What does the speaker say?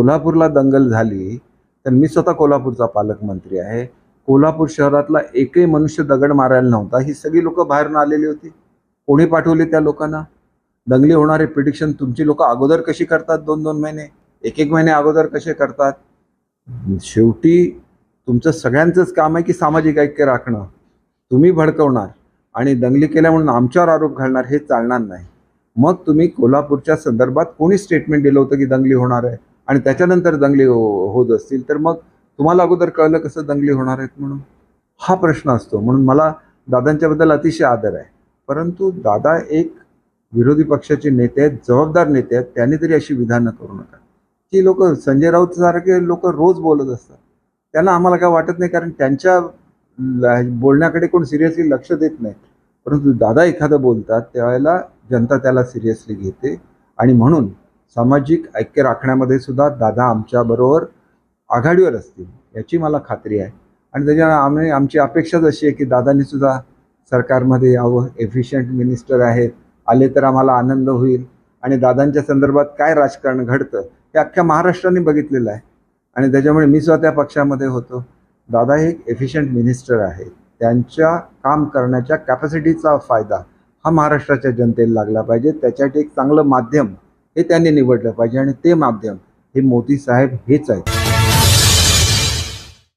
कोल्हापूरला दंगल झाली तर मी स्वतः कोल्हापूरचा पालकमंत्री आहे. कोल्हापूर शहरातला एकही मनुष्य दगड मारायला नव्हता. ही सगळी लोकं बाहेरून आलेली होती. कोणी पाठवले त्या लोकांना? दंगली होणारे प्रिडिक्शन तुमची लोक अगोदर कशी करतात दोन दोन महिने? एक एक महिने अगोदर कसे करतात? शेवटी तुमचं सगळ्यांचंच काम आहे की सामाजिक ऐक्य राखणं. तुम्ही भडकवणार आणि दंगली केल्या म्हणून आमच्यावर आरोप घालणार हे चालणार नाही. मग तुम्ही कोल्हापूरच्या संदर्भात कोणी स्टेटमेंट दिलं होतं की दंगली होणार आहे? आणि त्याच्यानंतर दंगली हो- होत असतील तर मग तुम्हाला अगोदर कळलं कसं दंगली होणार आहेत म्हणून? हा प्रश्न असतो. म्हणून मला दादांच्याबद्दल अतिशय आदर आहे. परंतु दादा एक विरोधी पक्षाचे नेते आहेत जबाबदार नेते आहेत त्यांनी तरी अशी विधानं करू नका. की लोक संजय राऊत सारखे लोक रोज बोलत असतात. त्यांना आम्हाला काय वाटत नाही कारण त्यांच्या बोलण्याकडे कोण सिरियसली लक्ष देत नाही. परंतु दादा एखादं बोलतात त्यावेळेला जनता त्याला सिरियसली घेते. आणि म्हणून सामाजिक ऐक्य राखण्यामध्ये सुद्धा दादा आमच्याबरोबर आघाडीवर असतील याची मला खात्री आहे. आणि त्याच्या आम्ही आमची अपेक्षाच अशी आहे की दादांनी सुद्धा सरकारमध्ये यावं एफिशियंट मिनिस्टर आहेत आले तर आम्हाला आनंद होईल. आणि दादांच्या संदर्भात काय राजकारण घडतं हे अख्ख्या महाराष्ट्राने बघितलेलं आहे. आणि त्याच्यामुळे मी सुद्धा त्या पक्षामध्ये होतो. दादा हे एक एफिशियंट मिनिस्टर आहेत त्यांच्या काम करण्याच्या कॅपॅसिटीचा फायदा हा महाराष्ट्राच्या जनतेला लागला पाहिजे. त्याच्यासाठी एक चांगलं माध्यम हे त्यांनी निवडलं पाहिजे आणि ते माध्यम हे मोदी साहेब हेच आहेत.